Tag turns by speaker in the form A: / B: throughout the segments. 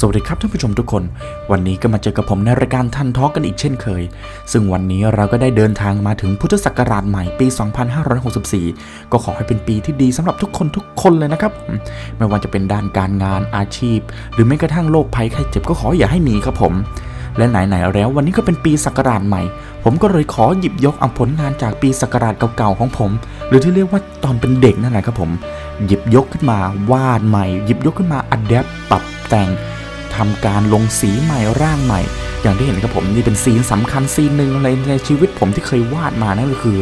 A: สวัสดีครับท่านผู้ชมทุกคน วันนี้ก็มาเจอกับผมในรายการทันทอกันอีกเช่นเคย ซึ่งวันนี้เราก็ได้เดินทางมาถึงพุทธศักราชใหม่ปี 2564 ก็ขอให้เป็นปีที่ดีสำหรับทุกคนทุกคนเลยนะครับ ไม่ว่าจะเป็นด้านการงานอาชีพ หรือแม้กระทั่งโรคภัยไข้เจ็บก็ขออย่าให้มีครับผม และไหนๆแล้ววันนี้ก็เป็นปีศักราชใหม่ ผมก็เลยขอหยิบยกเอาผลงานจากปีศักราชเก่าๆของผม หรือที่เรียกว่าตอนเป็นเด็กนั่นแหละครับผม หยิบยกขึ้นมาวาดใหม่ หยิบยกขึ้นมาอัดแอปปรับแต่ง ทำการลงสีใหม่ร่างใหม่ อย่างที่เห็นครับผมนี่เป็นซีนสำคัญซีนหนึ่งในในชีวิตผมที่เคยวาดมานั่นก็คือ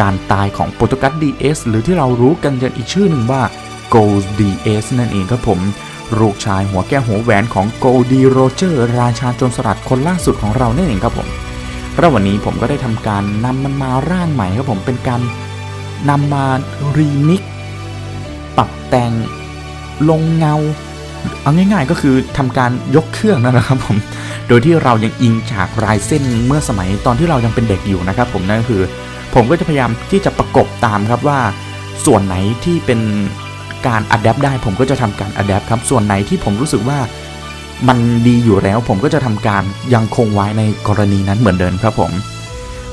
A: การตายของโปรตุกัสดีเอสหรือที่เรารู้กันกันอีกชื่อหนึ่งว่า g o l d d s นั่นเองครับผมลูกชายหัวแก้วหัวแหวนของ g o l d y Roger ราชาโจรสลัดคนล่าสุดของเรานั่นเองครับผมแล้ววันนี้ผมก็ได้ทำการนำมันมาร่างใหม่ครับผมเป็นการนำมารีมิกปรับแต่งลงเงา เอาง่ายๆก็คือทำการยกเครื่องนั่นแหละครับผม โดยที่เรายังอิงจากลายเส้นเมื่อสมัยตอนที่เรายังเป็นเด็กอยู่นะครับผมนั่นก็คือ ผมก็จะพยายามที่จะประกบตามครับว่า ส่วนไหนที่เป็นการอัดแอปได้ผมก็จะทำการอัดแอปครับ ส่วนไหนที่ผมรู้สึกว่ามันดีอยู่แล้วผมก็จะทำการยังคงไว้ในกรณีนั้นเหมือนเดิมครับผม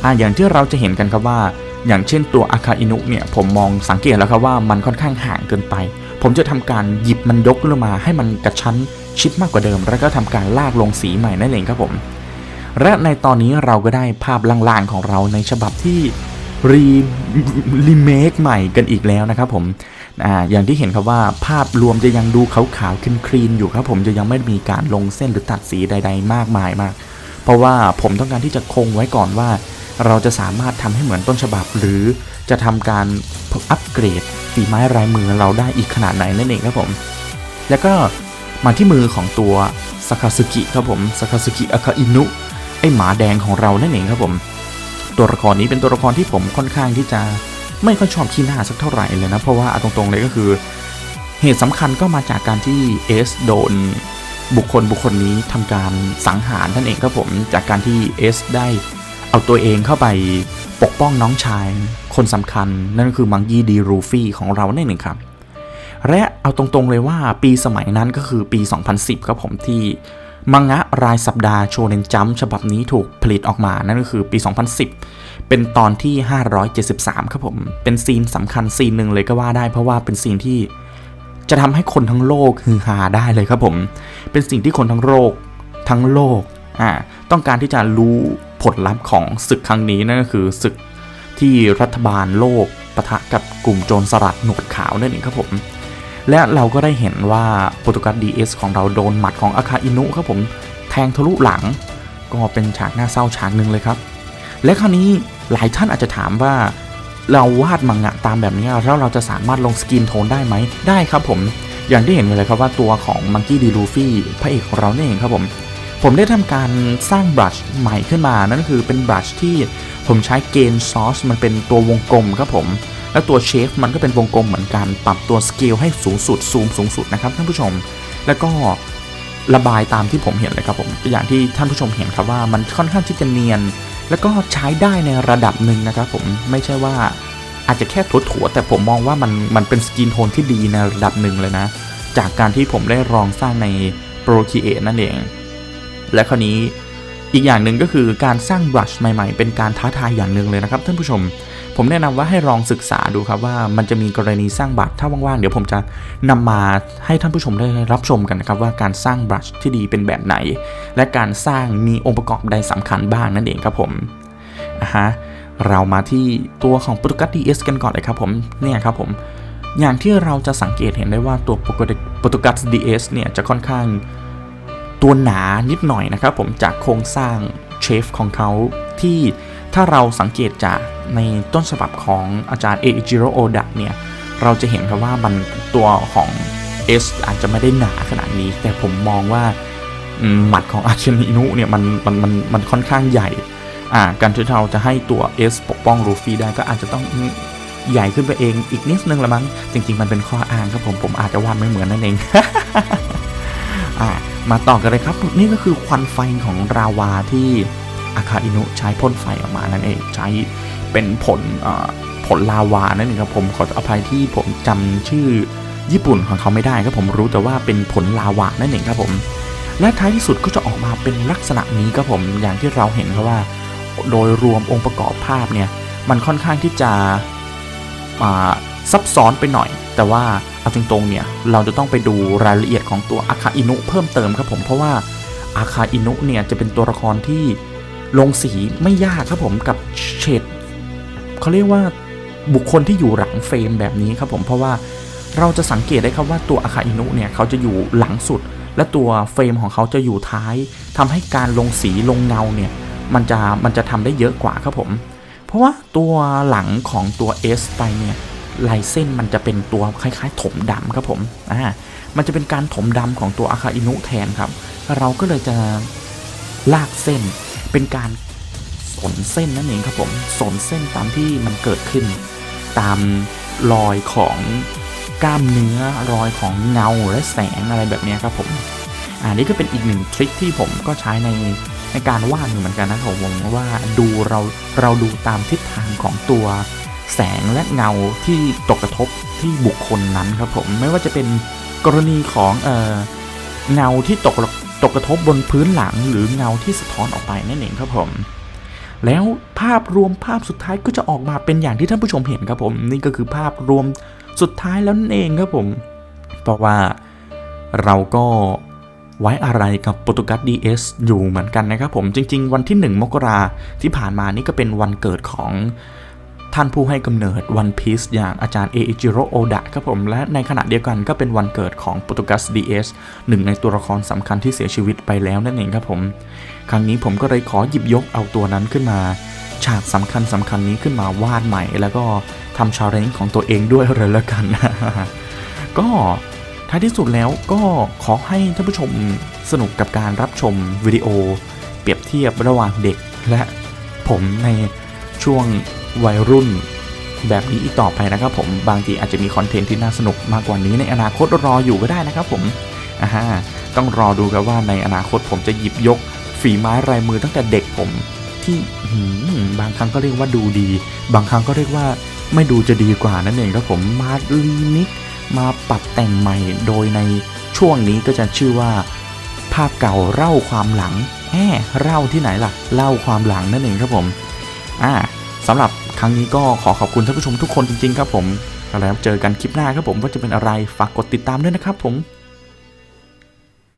A: อ่าอย่างที่เราจะเห็นกันครับว่า อย่างเช่นตัวอาคาอินุเนี่ยผมมองสังเกตแล้วครับว่ามันค่อนข้างห่างเกินไป ผมจะทำการหยิบมันยกขึ้นมาให้มันกระชั้นชิดมากกว่าเดิม แล้วก็ทำการลากลงสีใหม่นั่นเองครับผม และในตอนนี้เราก็ได้ภาพลางๆของเราในฉบับที่รีรีเมคใหม่กันอีกแล้วนะครับผมอ่าอย่างที่เห็นครับว่าภาพรวมจะยังดูขาวๆคลีนๆอยู่ครับผมจะยังไม่มีการลงเส้นหรือตัดสีใด ๆ มากมายมาก เพราะว่าผมต้องการที่จะคงไว้ก่อนว่า เราจะสามารถทำให้เหมือนต้นฉบับ หรือจะทำการอัปเกรดฝีไม้ลายมือเราได้อีกขนาดไหนนั่นเองครับผม แล้วก็มาที่มือของตัวสากาสึกิครับผมสากาสึกิอาคาอินุไอหมาแดงของเรานั่นเองครับผม ตัวละครนี้เป็นตัวละครที่ผมค่อนข้างที่จะไม่ค่อยชอบขี้หน้าสักเท่าไหร่เลยนะ เพราะว่าเอาตรงๆเลยก็คือ เหตุสำคัญก็มาจากการที่เอสโดนบุคคลบุคคลนี้ทำการสังหารนั่นเองครับผม จากการที่เอสได้ เอาตัวเองเข้าไปปกป้องน้องชายคนสำคัญ นั่นก็คือมังกี้ดีรูฟี่ของเรานั่นเองครับ และเอาตรงๆเลยว่าปีสมัยนั้นก็คือปี 2010 ครับผมที่มังงะรายสัปดาห์โชเนนจัมฉบับนี้ถูกผลิตออกมานั่นก็คือปี 2010 เป็นตอนที่ 573 ครับผม เป็นซีนสำคัญซีนหนึ่งเลยก็ว่าได้เพราะว่าเป็นซีนที่จะทำให้คนทั้งโลกฮือฮาได้เลยครับผม เป็นสิ่งที่คนทั้งโลกทั้งโลกอ่าต้องการที่จะรู้ ผลลัพธ์ของศึกครั้งนี้นั่นก็คือศึกที่รัฐบาลโลกปะทะกับกลุ่มโจรสลัดหนวดขาวนั่นเองครับผม และเราก็ได้เห็นว่าโปรตุเกส DS ของเราโดนหมัดของอาคาอินุครับผมแทงทะลุหลัง ก็เป็นฉากน่าเศร้าฉากหนึ่งเลยครับ และคราวนี้หลายท่านอาจจะถามว่าเราวาดมังงะตามแบบนี้แล้วเราจะสามารถลงสกินโทนได้ไหมได้ครับผม อย่างที่เห็นเลยครับว่าตัวของมังกี้ดีลูฟี่พระเอกของเราเนี่ยเองครับผม ผมได้ทำการสร้างบรัชใหม่ขึ้นมา นั่นคือเป็นบรัชที่ผมใช้เกนซอสมันเป็นตัววงกลมครับผม แล้วตัวเชฟมันก็เป็นวงกลมเหมือนกัน ปรับตัวสเกลให้สูงสุดซูมสูงสุดนะครับท่านผู้ชม แล้วก็ระบายตามที่ผมเห็นเลยครับผมอย่างที่ท่านผู้ชมเห็นครับว่ามันค่อนข้างที่จะเนียน แล้วก็ใช้ได้ในระดับหนึ่งนะครับผมไม่ใช่ว่าอาจจะแค่ถั่วแต่ผมมองว่ามันมันเป็นสกินโทนที่ดีในระดับหนึ่งเลยนะ จากการที่ผมได้ลองสร้างใน Procreate นั่นเอง และคราวนี้อีกอย่างหนึ่งก็คือการสร้างบรัชใหม่ ๆ เป็นการท้าทายอย่างหนึ่งเลยนะครับท่านผู้ชม ผมแนะนำว่าให้ลองศึกษาดูครับว่ามันจะมีกรณีสร้างบรัชถ้าว่างๆ เดี๋ยวผมจะนำมาให้ท่านผู้ชมได้รับชมกันนะครับว่าการสร้างบรัชที่ดีเป็นแบบไหน และการสร้างมีองค์ประกอบใดสำคัญบ้างนั่นเองครับผมอะฮะเรามาที่ตัวของโปรตุเกส DS กันก่อนเลยครับผมเนี่ยครับผมอย่างที่เราจะสังเกตเห็นได้ว่าตัวโปรตุเกส DS เนี่ยจะค่อนข้าง ตัวหนานิดหน่อยนะครับผมจากโครงสร้างเชฟของเขาที่ถ้าเราสังเกตจากในต้นฉบับของอาจารย์เอจิโรโอดะเนี่ย เราจะเห็นครับว่ามันตัวของ S อาจจะไม่ได้หนาขนาดนี้ แต่ผมมองว่ามหมัดของอาคินินุเนี่ยมันมันมันมันค่อนข้างใหญ่อ่าการที่เราจะให้ตัว S ปกป้องลูฟี่ได้ก็อาจจะต้องใหญ่ขึ้นไปเองอีกนิดนึงละมั้ง จริง ๆ มันเป็นข้ออ้างครับผมผมอาจจะวาดไม่เหมือนนั่นเองอ่า มาต่อกันเลยครับ นี่ก็คือควันไฟของราวาที่อาคาอินุใช้พ่นไฟออกมานั่นเองใช้เป็นผลผลลาวานั่นเองครับผมขออภัยที่ผมจำชื่อญี่ปุ่นของเขาไม่ได้ครับผมรู้แต่ว่าเป็นผลลาวานั่นเองครับผม และท้ายที่สุดก็จะออกมาเป็นลักษณะนี้ครับผมอย่างที่เราเห็นครับว่า โดยรวมองค์ประกอบภาพเนี่ยมันค่อนข้างที่จะซับซ้อนไปหน่อย แต่ว่า เอาตรงๆเนี่ยเราจะต้องไปดูรายละเอียดของตัวอาคาอินุเพิ่มเติมครับผมเพราะว่าอาคาอินุเนี่ยจะเป็นตัวละครที่ลงสีไม่ยากครับผมกับเฉดเขาเรียกว่าบุคคลที่อยู่หลังเฟรมแบบนี้ครับผมเพราะว่าเราจะสังเกตได้ครับว่าตัวอาคาอินุเนี่ยเขาจะอยู่หลังสุด และตัวเฟรมของเขาจะอยู่ท้ายทำให้การลงสีลงเงาเนี่ยมันจะมันจะทำได้เยอะกว่าครับผม เพราะว่าตัวหลังของตัว S ไปเนี่ย ลายเส้นมันจะเป็นตัวคล้ายๆ ถมดำครับผมอ่ามันจะเป็นการถมดำของตัวอาคาอินุแทนครับ เราก็เลยจะลากเส้นเป็นการสนเส้นนั่นเองครับผมสนเส้นตามที่มันเกิดขึ้น ตามรอยของกล้ามเนื้อรอยของเงาและแสงอะไรแบบนี้ครับผมอ่านี่ก็เป็นอีกหนึ่งทริคที่ผมก็ใช้ในในการวาดเหมือนกันนะครับผมว่าดูเราเราดูตามทิศทางของตัว แสงและเงาที่ตกกระทบที่บุคคลนั้นครับผมไม่ว่าจะเป็นกรณีของเออเงาที่ตกตกกระทบบนพื้นหลังหรือเงาที่สะท้อนออกไปนั่นเองครับผม แล้วภาพรวมภาพสุดท้ายก็จะออกมาเป็นอย่างที่ท่านผู้ชมเห็นครับผมนี่ก็คือภาพรวมสุดท้ายแล้วนั่นเองครับผม เพราะว่าเราก็ไว้อะไรกับโปรตุเกส DS อยู่เหมือนกันนะครับผมจริง ๆ วันที่ 1 มกราที่ผ่านมานี่ก็เป็นวันเกิดของ ท่านผู้ให้กำเนิด One Piece อย่างอาจารย์เออิจิโร่โอดะครับผม และในขณะเดียวกันก็เป็นวันเกิดของโปรตุเกส DS หนึ่งในตัวละครสำคัญที่เสียชีวิตไปแล้วนั่นเองครับผม ครั้งนี้ผมก็เลยขอหยิบยกเอาตัวนั้นขึ้นมา ฉากสำคัญสำคัญนี้ขึ้นมาวาดใหม่ แล้วก็ทำชาเลนจ์ของตัวเองด้วยเลยละกัน ก็ท้ายที่สุดแล้วก็ขอให้ท่านผู้ชมสนุกกับการรับชมวิดีโอ เปรียบเทียบระหว่างเด็กและผมในช่วง วัยรุ่นแบบนี้อีกต่อไปนะครับผมบางทีอาจจะมีคอนเทนต์ที่น่าสนุกมากกว่านี้ในอนาคตรออยู่ก็ได้นะครับผมอ่าฮะต้องรอดูกันว่าในอนาคตผมจะหยิบยกฝีไม้ลายมือตั้งแต่เด็กผม ที่หืมบางครั้งก็เรียกว่าดูดี บางครั้งก็เรียกว่าไม่ดูจะดีกว่านั่นเองครับผมมารีมิกมาปรับแต่งใหม่โดยในช่วงนี้ก็จะชื่อว่า ภาพเก่าเล่าความหลังแอบเล่าที่ไหนล่ะเล่าความหลังนั่นเองครับผมอ่า สำหรับครั้งนี้ก็ขอขอบคุณท่านผู้ชมทุกคนจริงๆครับผมแล้วเจอกันคลิปหน้าครับผมว่าจะเป็นอะไรฝากกดติดตามด้วยนะครับผม